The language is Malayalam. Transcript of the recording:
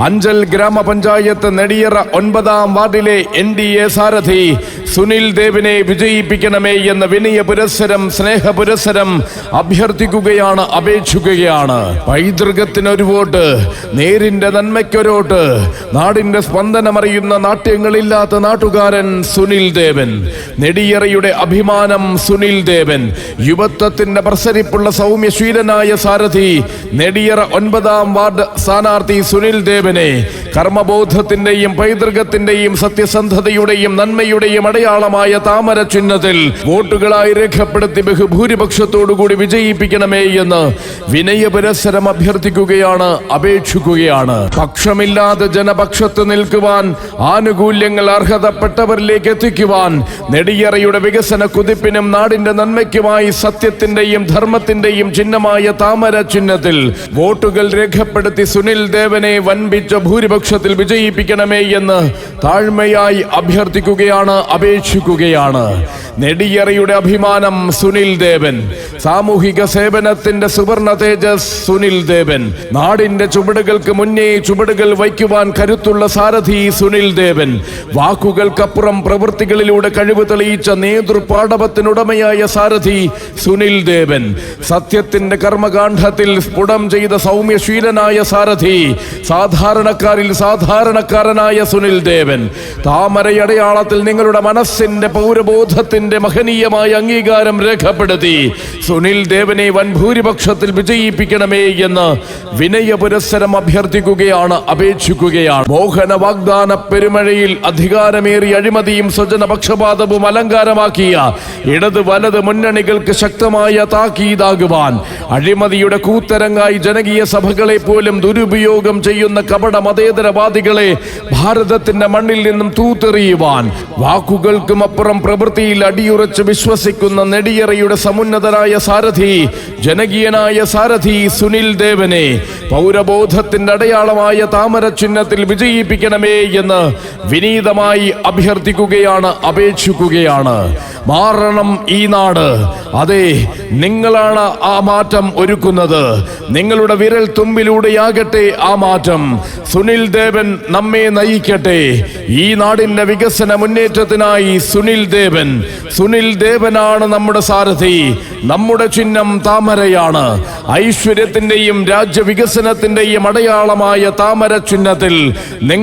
അഞ്ചൽ ഗ്രാമപഞ്ചായത്ത് നെടിയറ ഒൻപതാം വാർഡിലെ എൻ ഡി എ സാരഥി സുനിൽ ദേവിനെ വിജയിപ്പിക്കണമേ എന്ന വിനയ പുരസരം സ്നേഹ പുരസരം അഭ്യർത്ഥിക്കുകയാണ് അപേക്ഷിക്കുകയാണ്. പൈതൃകത്തിനൊരു വോട്ട് നേരിന്റെ നന്മയ്ക്കൊരോട്ട് നാടിന്റെ സ്പന്ദനമറിയുന്ന നാട്യങ്ങളില്ലാത്ത നാട്ടുകാരൻ സുനിൽ ദേവൻ. നെടിയറയുടെ അഭിമാനം സുനിൽ ദേവൻ. യുവത്വത്തിന്റെ പ്രസരിപ്പുള്ള സൗമ്യശീലനായ സാരഥി നെടിയറ ഒൻപതാം വാർഡ് സ്ഥാനാർത്ഥി സുനിൽ ദേവനെ. കർമ്മബോധത്തിന്റെയും പൈതൃകത്തിന്റെയും സത്യസന്ധതയുടെയും നന്മയുടെയും അടയാളമായ താമര ചിഹ്നത്തിൽ വോട്ടുകളായി രേഖപ്പെടുത്തി ബഹുഭൂരിപക്ഷത്തോടുകൂടി വിജയിപ്പിക്കണമേ എന്ന് വിനയപുരസരം അഭ്യർത്ഥിക്കുകയാണ് അപേക്ഷിക്കുകയാണ്. പക്ഷമില്ലാതെ ജനപക്ഷത്ത് നിൽക്കുവാൻ ആനുകൂല്യങ്ങൾ അർഹതപ്പെട്ടവരിലേക്ക് എത്തിക്കുവാൻ നെടിയറയുടെ വികസന കുതിപ്പിനും നാടിന്റെ നന്മയ്ക്കുമായി സത്യത്തിന്റെയും ധർമ്മത്തിന്റെയും ചിഹ്നമായ താമര ചിഹ്നത്തിൽ വോട്ടുകൾ രേഖപ്പെടുത്തി സുനിൽ ദേവനെ വൻപിച്ച ഭൂരിപക്ഷത്തിൽ വിജയിപ്പിക്കണമേ എന്ന് താഴ്മയായി അഭ്യർത്ഥിക്കുകയാണ് അപേക്ഷിക്കുകയാണ്. നെടിയറയുടെ അഭിമാനം സുനിൽ ദേവൻ. സാമൂഹിക സേവനത്തിന്റെ സുവർണ തേജസ് സുനിൽ ദേവൻ. നാടിന്റെ ചുവടുകൾക്ക് മുന്നേ ചുവടുകൾ വയ്ക്കുവാൻ കരുത്തുള്ള സാരഥി സുനിൽ ദേവൻ. വാക്കുകൾക്കപ്പുറം പ്രവൃത്തികളിലൂടെ കഴിവ് തെളിയിച്ച നേതൃപാടവത്തിനുടമയായ സാരഥി സുനിൽ ദേവൻ. സത്യത്തിന്റെ കർമ്മകാന്ഡത്തിൽ സ്ഫുടം ചെയ്ത സൗമ്യശീലനായ സാരഥി സാധാരണക്കാരിൽ സാധാരണക്കാരനായ സുനിൽ ദേവൻ. താമരയടയാളത്തിൽ നിങ്ങളുടെ മനസ്സിന്റെ പൗരബോധത്തിന്റെ മഹനീയമായ അംഗീകാരം രേഖപ്പെടുത്തി. സുനിൽ ദേവനെ വൻ ഭൂരിപക്ഷത്തിൽ വിജയിപ്പിക്കണമേ എന്ന് വിനയ പുരസ്സരം അഭ്യർത്ഥിക്കുകയാണ് അപേക്ഷിക്കുകയാണ്. മോഹന വാഗ്ദാന പെരുമഴയിൽ അധികാരമേറി അഴിമതിയും സ്വജന പക്ഷപാതവും അലങ്കാരമാക്കിയ ഇടത് വലത് മുന്നണികൾക്ക് ശക്തമായ താക്കീതാകുവാൻ അഴിമതിയുടെ കൂത്തരങ്ങായി ജനകീയ സഭകളെ പോലും ദുരുപയോഗം ചെയ്യുന്ന കപട മതേതരവാദികളെ ഭാരതത്തിന്റെ മണ്ണിൽ നിന്നും തൂത്തെറിയുവാൻ വാക്കുകൾക്കും അപ്പുറം പ്രവൃത്തിയിൽ അടിയുറച്ച് വിശ്വസിക്കുന്ന നെടിയറയുടെ സമുന്നതനായ സാരഥി ജനകീയനായ സാരഥി സുനിൽ ദേവനെ പൗരബോധത്തിന്റെ അടയാളമായ താമര ചിഹ്നത്തിൽ വിജയിപ്പിക്കണമേ എന്ന് വിനീതമായി അഭ്യർത്ഥിക്കുകയാണ് അപേക്ഷിക്കുകയാണ്. മാറണം ഈ നാട്. അതെ നിങ്ങളാണ് ആ മാറ്റം ഒരുക്കുന്നത്. നിങ്ങളുടെ വിരൽ തുമ്പിലൂടെയാകട്ടെ ആ മാറ്റം. സുനിൽ ദേവൻ നമ്മെ നയിക്കട്ടെ. ഈ നാടിന്റെ വികസന മുന്നേറ്റത്തിനായി സുനിൽ ദേവൻ. സുനിൽ ദേവനാണ് നമ്മുടെ സാരഥി. നമ്മുടെ ചിഹ്നം താമരയാണ്. ഐശ്വര്യത്തിന്റെയും രാജ്യവികസനത്തിന്റെയും അടയാളമായ താമര ചിഹ്നത്തിൽ നിങ്ങൾ